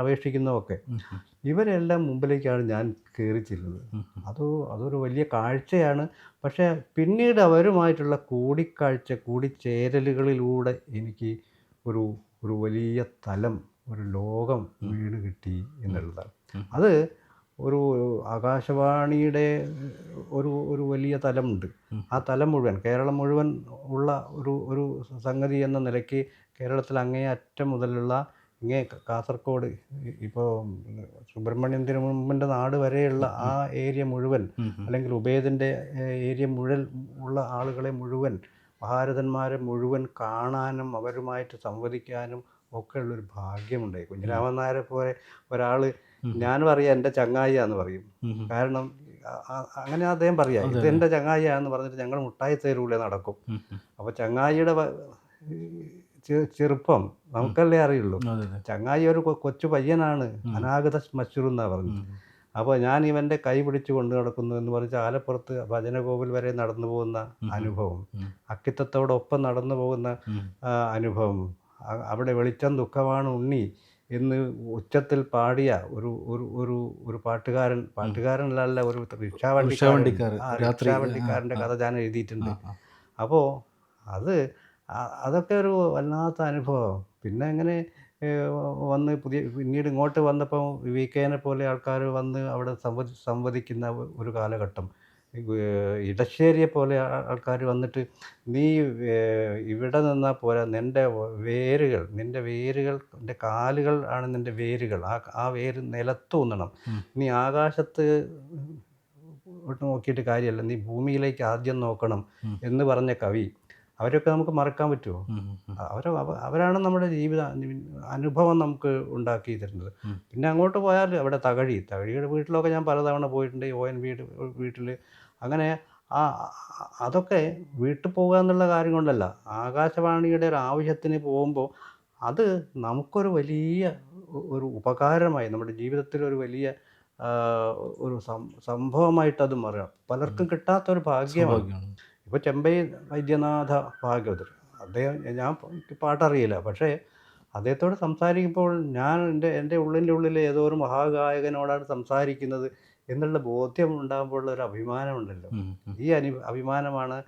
ഉം. ഇവരെല്ലാം മുമ്പിലേക്കാണ് ഞാൻ കയറി ചെല്ലുന്നത് അത് അതൊരു വലിയ കാഴ്ചയാണ്. പക്ഷേ പിന്നീട് അവരുമായിട്ടുള്ള കൂടിക്കാഴ്ച കൂടിച്ചേരലുകളിലൂടെ എനിക്ക് ഒരു ഒരു വലിയ തലം ഒരു ലോകം വീട് കിട്ടി എന്നുള്ളതാണ്. അത് ഒരു ആകാശവാണിയുടെ ഒരു ഒരു വലിയ തലമുണ്ട്. ആ തലം മുഴുവൻ കേരളം മുഴുവൻ ഉള്ള ഒരു ഒരു സംഗതി എന്ന നിലയ്ക്ക് കേരളത്തിൽ അങ്ങേയറ്റം മുതലുള്ള ഇങ്ങേ കാസർഗോഡ് ഇപ്പോൾ സുബ്രഹ്മണ്യൻ തിരുമുമ്പിന്റെ നാട് വരെയുള്ള ആ ഏരിയ മുഴുവൻ. അല്ലെങ്കിൽ ഉബേദിന്റെ ഏരിയ മുഴുവൻ ഉള്ള ആളുകളെ മുഴുവൻ മഹാരഥന്മാരെ മുഴുവൻ കാണാനും അവരുമായിട്ട് സംവദിക്കാനും ഒക്കെ ഉള്ളൊരു ഭാഗ്യമുണ്ടായി കുഞ്ഞിരാമൻ നായരെ പോലെ ഒരാൾ ഞാനും അറിയാം എന്റെ ചങ്ങായിയാന്ന് പറയും. കാരണം അങ്ങനെ അദ്ദേഹം പറയാം ഇത് എന്റെ ചങ്ങായിയാന്ന് പറഞ്ഞിട്ട് ഞങ്ങൾ മുട്ടായി തേരൂലേ നടക്കും. അപ്പോൾ ചങ്ങായിയുടെ ചെറുപ്പം നമുക്കല്ലേ അറിയുള്ളൂ. ചങ്ങായി ഒരു കൊച്ചു പയ്യനാണ്. അനാഗത മശ്രു എന്നാ പറഞ്ഞത്. അപ്പോൾ ഞാൻ ഇവന്റെ കൈ പിടിച്ച് കൊണ്ടു നടക്കുന്നു എന്ന് പറഞ്ഞ് ആലപ്പുറത്ത് ഭജനകോവിൽ വരെ നടന്നു പോകുന്ന അനുഭവം. അക്കിത്തത്തോടൊപ്പം നടന്നു പോകുന്ന അനുഭവം. അവിടെ വെളിച്ചം ദുഃഖമാണ് ഉണ്ണി എന്ന് ഉച്ചത്തിൽ പാടിയ ഒരു ഒരു ഒരു ഒരു പാട്ടുകാരൻ പാട്ടുകാരനല്ല ഒരു റിക്ഷാവണ്ടിക്കാരൻ. റിക്ഷാവണ്ടിക്കാരന്റെ കഥ ഞാൻ എഴുതിയിട്ടുണ്ട്. അപ്പോൾ അത് അതൊക്കെ ഒരു വല്ലാത്ത അനുഭവം. പിന്നെ അങ്ങനെ വന്ന് പുതിയ പിന്നീട് ഇങ്ങോട്ട് വന്നപ്പോൾ വി കെനെ പോലെ ആൾക്കാർ വന്ന് അവിടെ സംവദി സംവദിക്കുന്ന ഒരു കാലഘട്ടം. ഇടശ്ശേരിയെ പോലെ ആൾക്കാർ വന്നിട്ട് നീ ഇവിടെ നിന്നാൽ പോരാ. നിന്റെ വേരുകൾ നിന്റെ വേരുകൾ നിന്റെ കാലുകൾ ആണ് നിന്റെ വേരുകൾ. ആ ആ വേര് നിലത്തൂന്നണം നീ ആകാശത്ത് നോക്കിയിട്ട് കാര്യമല്ല നീ ഭൂമിയിലേക്ക് ആദ്യം നോക്കണം എന്ന് പറഞ്ഞ കവി അവരൊക്കെ നമുക്ക് മറക്കാൻ പറ്റുമോ. അവർ അവരാണ് നമ്മുടെ ജീവിത അനുഭവം നമുക്ക് ഉണ്ടാക്കി തരുന്നത് പിന്നെ അങ്ങോട്ട് പോയാൽ അവിടെ തകഴി. തകഴിയുടെ വീട്ടിലൊക്കെ ഞാൻ പലതവണ പോയിട്ടുണ്ട്. ഓ എൻ വീട് വീട്ടിൽ അങ്ങനെ ആ അതൊക്കെ വീട്ടിൽ പോകുക എന്നുള്ള കാര്യം കൊണ്ടല്ല. ആകാശവാണിയുടെ ഒരു ആവശ്യത്തിന് പോകുമ്പോൾ അത് നമുക്കൊരു വലിയ ഒരു ഉപകാരമായി. നമ്മുടെ ജീവിതത്തിൽ ഒരു വലിയ ഒരു സം- സംഭവമായിട്ട് അത് മാറുക. പലർക്കും കിട്ടാത്തൊരു ഒരു ഭാഗ്യമാണ്. ഇപ്പോൾ ചെമ്പൈ വൈദ്യനാഥ ഭാഗവതർ. അദ്ദേഹം ഞാൻ പാട്ടറിയില്ല. പക്ഷേ അദ്ദേഹത്തോട് സംസാരിക്കുമ്പോൾ ഞാൻ എന്റെ എന്റെ ഉള്ളിന്റെ ഉള്ളിൽ ഏതോ ഒരു മഹാഗായകനോടാണ് സംസാരിക്കുന്നത് എന്നുള്ള ബോധ്യം ഉണ്ടാകുമ്പോഴുള്ള ഒരു അഭിമാനമുണ്ടല്ലോ. ഈ അനു അഭിമാനമാണ്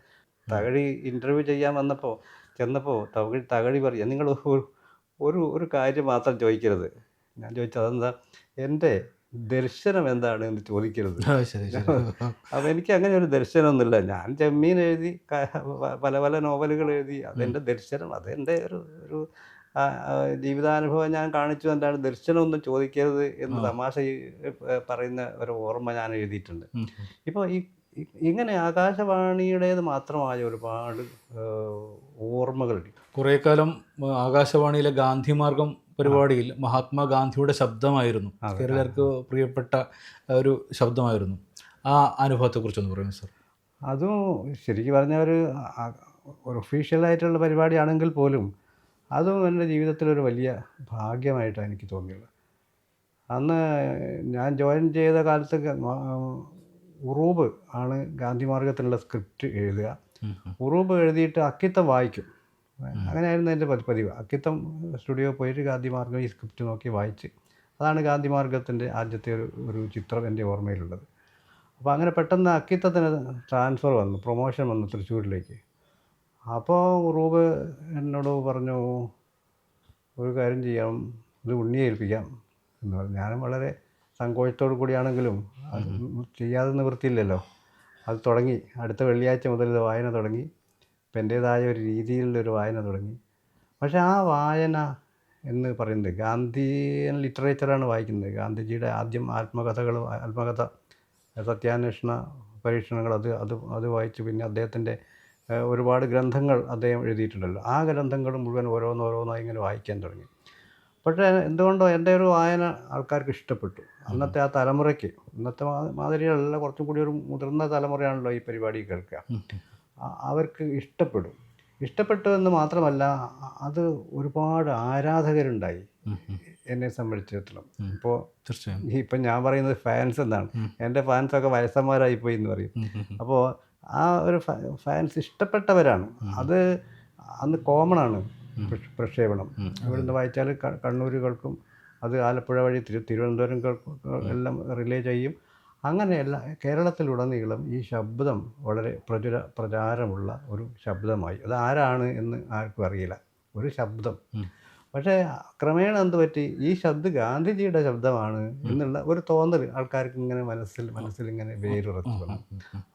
തകഴി ഇന്റർവ്യൂ ചെയ്യാൻ വന്നപ്പോൾ ചെന്നപ്പോൾ തകഴി തകഴി പറയുക നിങ്ങൾ ഒരു ഒരു കാര്യം മാത്രം ചോദിക്കരുത്. ഞാൻ ചോദിച്ചത് അതെന്താ? എന്റെ ദർശനം എന്താണ് എന്ന് ചോദിക്കരുത് അപ്പം എനിക്ക് അങ്ങനെ ഒരു ദർശനമൊന്നുമില്ല. ഞാൻ ജമ്മീൻ എഴുതി പല പല നോവലുകൾ എഴുതി അതെന്റെ ദർശനം അതെന്റെ ഒരു ഒരു ജീവിതാനുഭവം ഞാൻ കാണിച്ചു എന്താണ് ദർശനമൊന്നും ചോദിക്കരുത് എന്ന് തമാശ പറയുന്ന ഒരു ഓർമ്മ ഞാൻ എഴുതിയിട്ടുണ്ട്. ഇപ്പോൾ ഈ ഇങ്ങനെ ആകാശവാണിയുടേത് മാത്രമായ ഒരുപാട് ഓർമ്മകളുണ്ട് കുറേ കാലം ആകാശവാണിയിലെ ഗാന്ധി മാർഗം പരിപാടിയിൽ മഹാത്മാഗാന്ധിയുടെ ശബ്ദമായിരുന്നു. കേരളർക്ക് പ്രിയപ്പെട്ട ഒരു ശബ്ദമായിരുന്നു. ആ അനുഭവത്തെക്കുറിച്ചൊന്ന് പറയുന്നു സർ അതും ശരിക്കും പറഞ്ഞ ഒരു ഒരു ഒഫീഷ്യലായിട്ടുള്ള പരിപാടിയാണെങ്കിൽ പോലും അതും എന്റെ ജീവിതത്തിലൊരു വലിയ ഭാഗ്യമായിട്ടാണ് എനിക്ക് തോന്നിയത് അന്ന് ഞാൻ ജോയിൻ ചെയ്ത കാലത്ത് ഉറൂബ് ആണ് ഗാന്ധി മാർഗത്തിലുള്ള സ്ക്രിപ്റ്റ് എഴുതുക. ഉറൂബ് എഴുതിയിട്ട് അക്കിത്തം വായിക്കും. അങ്ങനെയായിരുന്നു എന്റെ പതി- പതിവ്. അക്കിത്തം സ്റ്റുഡിയോ പോയിട്ട് ഗാന്ധിമാർഗം ഈ സ്ക്രിപ്റ്റ് നോക്കി വായിച്ച്. അതാണ് ഗാന്ധിമാർഗത്തിന്റെ ആദ്യത്തെ ഒരു ഒരു ചിത്രം എന്റെ ഓർമ്മയിലുള്ളത്. അപ്പോൾ അങ്ങനെ പെട്ടെന്ന് അക്കിത്തത്തിന് ട്രാൻസ്ഫർ വന്നു പ്രൊമോഷൻ വന്നു തൃശ്ശൂരിലേക്ക്. അപ്പോൾ റൂബ് എന്നോട് പറഞ്ഞു ഒരു കാര്യം ചെയ്യാം ഇത് ഉണ്ണിയെ ഏൽപ്പിക്കാം. എന്ന് പറഞ്ഞു. ഞാനും വളരെ സങ്കോചത്തോടു കൂടിയാണെങ്കിലും അത് ചെയ്യാതെ നിവൃത്തിയില്ലല്ലോ. അത് തുടങ്ങി. അടുത്ത വെള്ളിയാഴ്ച മുതൽ ഇത് വായന തുടങ്ങി. ഇപ്പം എന്റേതായ ഒരു രീതിയിലുള്ളൊരു വായന തുടങ്ങി. പക്ഷേ ആ വായന എന്ന് പറയുന്നത് ഗാന്ധിയൻ ലിറ്ററേച്ചറാണ് വായിക്കുന്നത്. ഗാന്ധിജിയുടെ ആദ്യം ആത്മകഥകൾ ആത്മകഥ സത്യാന്വേഷണ പരീക്ഷണങ്ങൾ അത് അത് അത് വായിച്ചു. പിന്നെ അദ്ദേഹത്തിന്റെ ഒരുപാട് ഗ്രന്ഥങ്ങൾ അദ്ദേഹം എഴുതിയിട്ടുണ്ടല്ലോ. ആ ഗ്രന്ഥങ്ങൾ മുഴുവൻ ഓരോന്നോരോന്നായി ഇങ്ങനെ വായിക്കാൻ തുടങ്ങി. പക്ഷേ എന്തുകൊണ്ടോ എന്റെ ഒരു വായന ആൾക്കാർക്ക് ഇഷ്ടപ്പെട്ടു. അന്നത്തെ ആ തലമുറയ്ക്ക് ഇന്നത്തെ മാതിരി മാതിരിയല്ല കുറച്ചും കൂടി ഒരു മുതിർന്ന തലമുറയാണല്ലോ ഈ പരിപാടി കേൾക്കുക. അവർക്ക് ഇഷ്ടപ്പെടും. ഇഷ്ടപ്പെട്ടു എന്ന് മാത്രമല്ല അത് ഒരുപാട് ആരാധകരുണ്ടായി. എന്നെ സംബന്ധിച്ചിടത്തോളം. ഇപ്പോൾ തീർച്ചയായും. ഇപ്പം ഞാൻ പറയുന്നത് ഫാൻസ് എന്നാണ്. എന്റെ ഫാൻസൊക്കെ വയസ്സന്മാരായി പോയി എന്ന് പറയും. അപ്പോൾ ആ ഒരു ഫാൻസ് ഇഷ്ടപ്പെട്ടവരാണ്. അത് അന്ന് കോമൺ ആണ് പ്രക്ഷ- പ്രക്ഷേപണം. ഇവിടുന്ന് വായിച്ചാൽ കണ്ണൂരുകൾക്കും അത് ആലപ്പുഴ വഴി തിരു തിരുവനന്തപുരം എല്ലാം റിലേ ചെയ്യും. അങ്ങനെ എല്ലാ കേരളത്തിലുടനീളം ഈ ശബ്ദം വളരെ പ്രചുര പ്രചാരമുള്ള ഒരു ശബ്ദമായി. അത് ആരാണ് എന്ന് ആർക്കും അറിയില്ല. ഒരു ശബ്ദം. പക്ഷേ ക്രമേണ എന്ത് പറ്റി? ഈ ശബ്ദം ഗാന്ധിജിയുടെ ശബ്ദമാണ് എന്നുള്ള ഒരു തോന്നൽ ആൾക്കാർക്ക് ഇങ്ങനെ മനസ്സിൽ മനസ്സിൽ ഇങ്ങനെ വേരുറച്ചു വന്നു.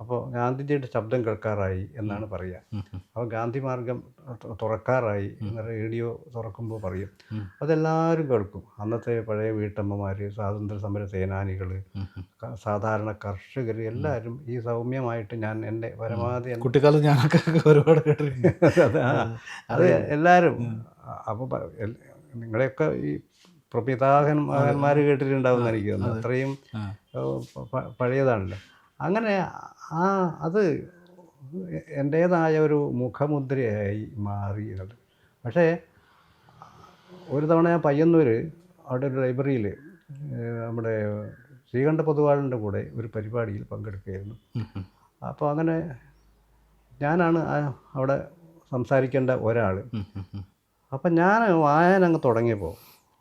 അപ്പോൾ ഗാന്ധിജിയുടെ ശബ്ദം കേൾക്കാറായി എന്നാണ് പറയുക. അപ്പോൾ ഗാന്ധി മാർഗം തുറക്കാറായി എന്ന് റേഡിയോ തുറക്കുമ്പോൾ പറയും. അതെല്ലാവരും കേൾക്കും. അന്നത്തെ പഴയ വീട്ടമ്മമാർ സ്വാതന്ത്ര്യ സമര സേനാനികൾ. സാധാരണ കർഷകർ എല്ലാവരും ഈ സൗമ്യമായിട്ട് ഞാൻ എന്റെ പരമാവധി കുട്ടിക്കാലം ഞാനൊക്കെ ഒരുപാട് കേട്ടിട്ടുണ്ട്. അത് എല്ലാവരും അപ്പോൾ നിങ്ങളെയൊക്കെ ഈ പ്രപിതാകന്മാർ കേട്ടിട്ടുണ്ടാവും എന്ന് എനിക്ക് തോന്നുന്നു. അത്രയും പഴയതാണല്ലോ. അങ്ങനെ ആ അത് എന്റേതായ ഒരു മുഖമുദ്രയായി മാറി. പക്ഷേ ഒരു തവണ ഞാൻ പയ്യന്നൂർ അവിടെ ഒരു ലൈബ്രറിയിൽ നമ്മുടെ ശ്രീകണ്ഠ പൊതുവാളിന്റെ കൂടെ ഒരു പരിപാടിയിൽ പങ്കെടുക്കുകയായിരുന്നു. അപ്പോൾ അങ്ങനെ ഞാനാണ് അവിടെ സംസാരിക്കേണ്ട ഒരാൾ. അപ്പം ഞാൻ വായന അങ്ങ് തുടങ്ങിയപ്പോൾ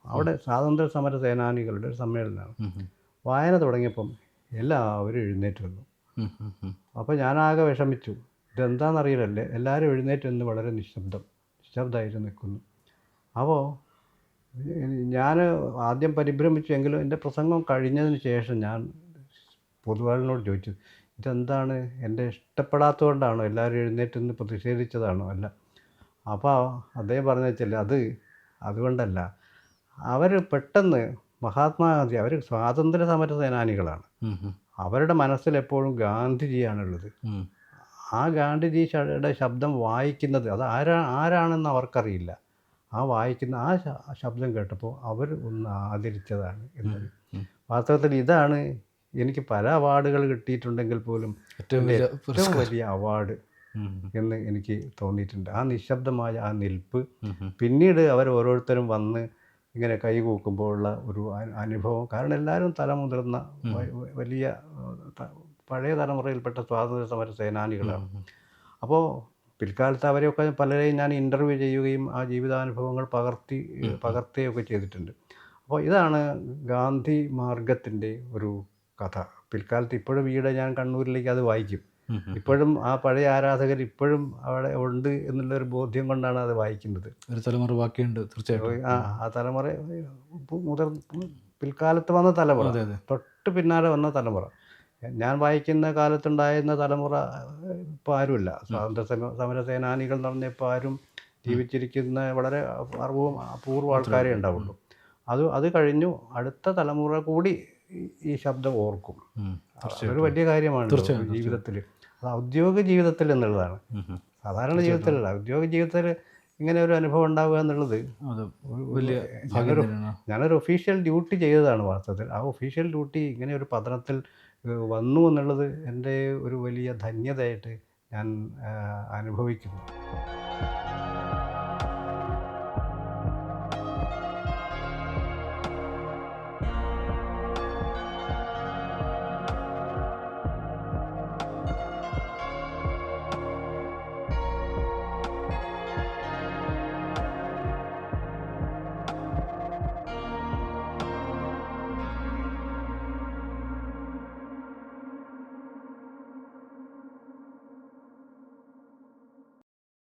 അവിടെ സ്വാതന്ത്ര്യ സമര സേനാനികളുടെ ഒരു സമ്മേളനമാണ്. വായന തുടങ്ങിയപ്പം എല്ലാവരും എഴുന്നേറ്റ് വന്നു. അപ്പോൾ ഞാനാകെ വിഷമിച്ചു. ഇതെന്താണെന്നറിയില്ലല്ലേ എല്ലാവരും എഴുന്നേറ്റ് നിന്ന് വളരെ നിശബ്ദം നിശബ്ദമായിട്ട് നിൽക്കുന്നു. അപ്പോൾ ഞാൻ ആദ്യം പരിഭ്രമിച്ചു എങ്കിലും എന്റെ പ്രസംഗം കഴിഞ്ഞതിന് ശേഷം ഞാൻ പൊതുവാളിനോട് ചോദിച്ചു ഇതെന്താണ്? എന്റെ ഇഷ്ടപ്പെടാത്തതുകൊണ്ടാണോ എല്ലാവരും എഴുന്നേറ്റ് നിന്ന് പ്രതിഷേധിച്ചതാണോ? അല്ല. അപ്പോൾ അദ്ദേഹം പറഞ്ഞു വെച്ചാൽ അത് അതുകൊണ്ടല്ല. അവർ പെട്ടെന്ന് മഹാത്മാഗാന്ധി അവർ സ്വാതന്ത്ര്യ സമര സേനാനികളാണ്. അവരുടെ മനസ്സിൽ എപ്പോഴും ഗാന്ധിജിയാണുള്ളത് ആ ഗാന്ധിജിയുടെ ശബ്ദം വായിക്കുന്നത് അത് ആരാ ആരാണെന്ന് അവർക്കറിയില്ല. ആ വായിക്കുന്ന ആ ശബ്ദം കേട്ടപ്പോൾ അവർ ഒന്ന് ആദരിച്ചതാണ് എന്നത്. വാസ്തവത്തിൽ ഇതാണ് എനിക്ക് പല അവാർഡുകൾ കിട്ടിയിട്ടുണ്ടെങ്കിൽ പോലും ഏറ്റവും വലിയ അവാർഡ്. എന്ന് എനിക്ക് തോന്നിയിട്ടുണ്ട്. ആ നിശബ്ദമായ ആ നിൽപ്പ്. പിന്നീട് അവർ ഓരോരുത്തരും വന്ന് ഇങ്ങനെ കൈകൂക്കുമ്പോഴുള്ള ഒരു അനുഭവം. കാരണം എല്ലാവരും തലമുതിർന്ന വലിയ പഴയ തലമുറയിൽപ്പെട്ട സ്വാതന്ത്ര്യ സമര സേനാനികളാണ് അപ്പോൾ പിൽക്കാലത്ത് അവരെയൊക്കെ പലരെയും ഞാൻ ഇന്റർവ്യൂ ചെയ്യുകയും ആ ജീവിതാനുഭവങ്ങൾ പകർത്തി പകർത്തുകയൊക്കെ ചെയ്തിട്ടുണ്ട്. അപ്പോൾ ഇതാണ് ഗാന്ധി മാർഗത്തിന്റെ ഒരു കഥ. പിൽക്കാലത്ത് ഇപ്പോഴും ഈയിടെ ഞാൻ കണ്ണൂരിലേക്ക് അത് വായിക്കും. ഇപ്പോഴും ആ പഴയ ആരാധകർ ഇപ്പോഴും അവിടെ ഉണ്ട് എന്നുള്ള ഒരു ബോധ്യം കൊണ്ടാണ് അത് വായിക്കുന്നത്. ഒരു തലമുറ ബാക്കിയുണ്ട് തീർച്ചയായിട്ടും. ആ ആ തലമുറ മുതൽ പിൽക്കാലത്ത് വന്ന തലമുറ തൊട്ട് പിന്നാലെ വന്ന തലമുറ. ഞാൻ വായിക്കുന്ന കാലത്തുണ്ടായിരുന്ന തലമുറ ഇപ്പോൾ ആരുമില്ല. സ്വാതന്ത്ര്യ സമ സമര സേനാനികൾ ആരും ജീവിച്ചിരിക്കുന്ന വളരെ അർവവും അപൂർവ ആൾക്കാരേ ഉണ്ടാവുള്ളൂ. അത് അത് കഴിഞ്ഞു അടുത്ത തലമുറ കൂടി ഈ- ശബ്ദം ഓർക്കും. ഒരു അതൊരു വലിയ കാര്യമാണ് ജീവിതത്തിൽ അത് ഔദ്യോഗിക ജീവിതത്തിൽ എന്നുള്ളതാണ്. സാധാരണ ജീവിതത്തിലല്ല. ഔദ്യോഗിക ജീവിതത്തിൽ ഇങ്ങനെ ഒരു അനുഭവം ഉണ്ടാവുക എന്നുള്ളത് ഞാനൊരു ഒഫീഷ്യൽ ഡ്യൂട്ടി ചെയ്തതാണ് വാസ്തവത്തിൽ. ആ ഒഫീഷ്യൽ ഡ്യൂട്ടി ഇങ്ങനെ ഒരു പതനത്തിൽ വന്നു എന്നുള്ളത് എന്റെ ഒരു വലിയ ധന്യതയായിട്ട് ഞാൻ അനുഭവിക്കുന്നു.